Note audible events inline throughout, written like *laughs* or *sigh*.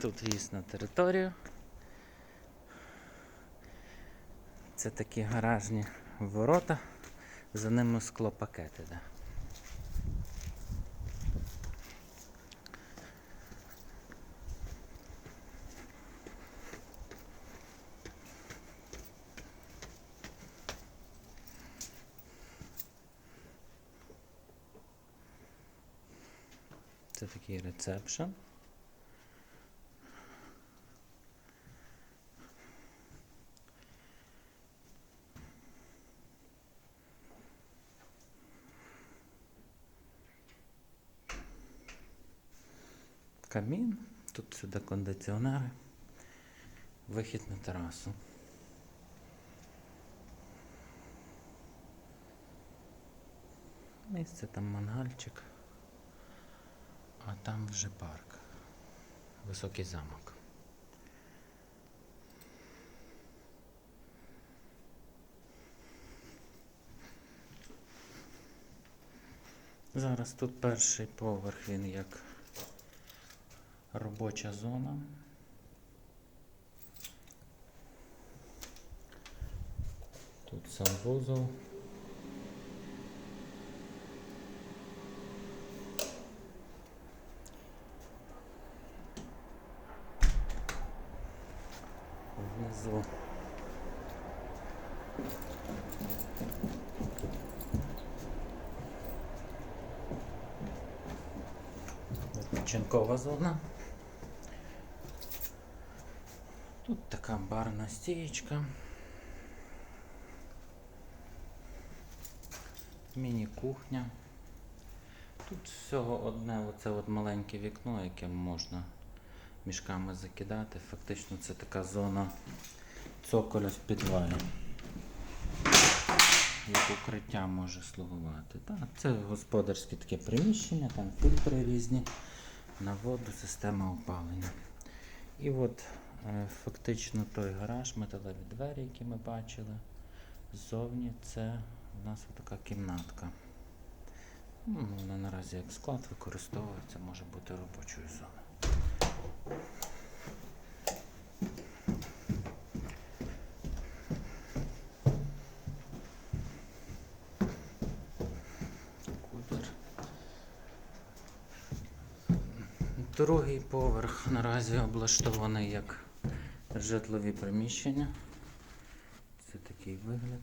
Тут в'їзд на територію. Це такі гаражні ворота, за ними склопакети. Да. Це такий рецепшн. Камін, тут сюди кондиціонери, вихід на терасу. Місце там мангальчик, а там вже парк. Високий замок. Зараз тут перший поверх, він як робоча зона. Тут санвузол. Внизу. Відпочинкова зона. Тут така барна стієчка. Міні-кухня. Тут всього одне оце от маленьке вікно, яке можна мішками закидати. Фактично це така зона цоколя в підвалі. Як укриття може слугувати. Так, це господарське таке приміщення, там фільтри різні на воду, система опалення. І от фактично той гараж, металеві двері, які ми бачили. Ззовні це у нас така кімнатка. Ну, Вона наразі як склад використовується, може бути робочою зоною. Другий поверх *laughs* наразі облаштований як житлові приміщення. Це такий вигляд.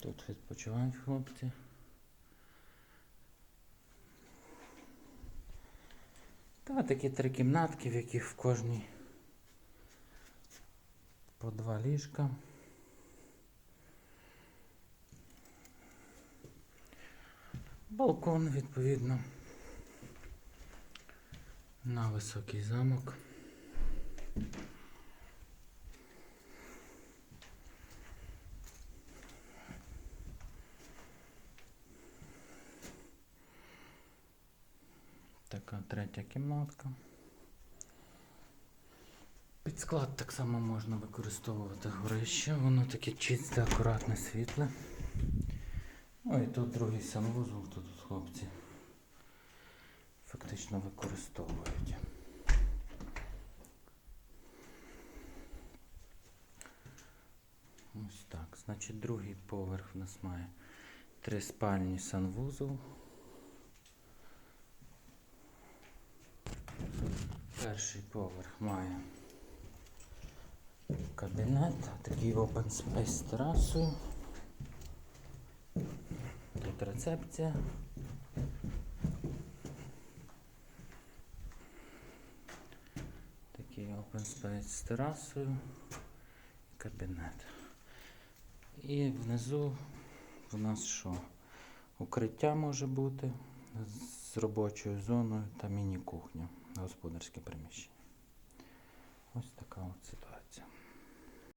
Тут відпочивають хлопці. Та такі три кімнатки, в яких в кожній по два ліжка. Балкон, відповідно. На високий замок. Така третя кімнатка. Під склад так само можна використовувати горище, воно таке чисте, акуратне, світле. І тут другий санвузол, тут хлопці фактично використовують. Ось так. Значить, другий поверх у нас має три спальні санвузол. Перший поверх має кабінет, такий open space з терасою. Тут рецепція. Такий open space з терасою. Кабінет. І внизу у нас що? Укриття може бути з робочою зоною та міні-кухня. Господарське приміщення. Ось така от ситуація.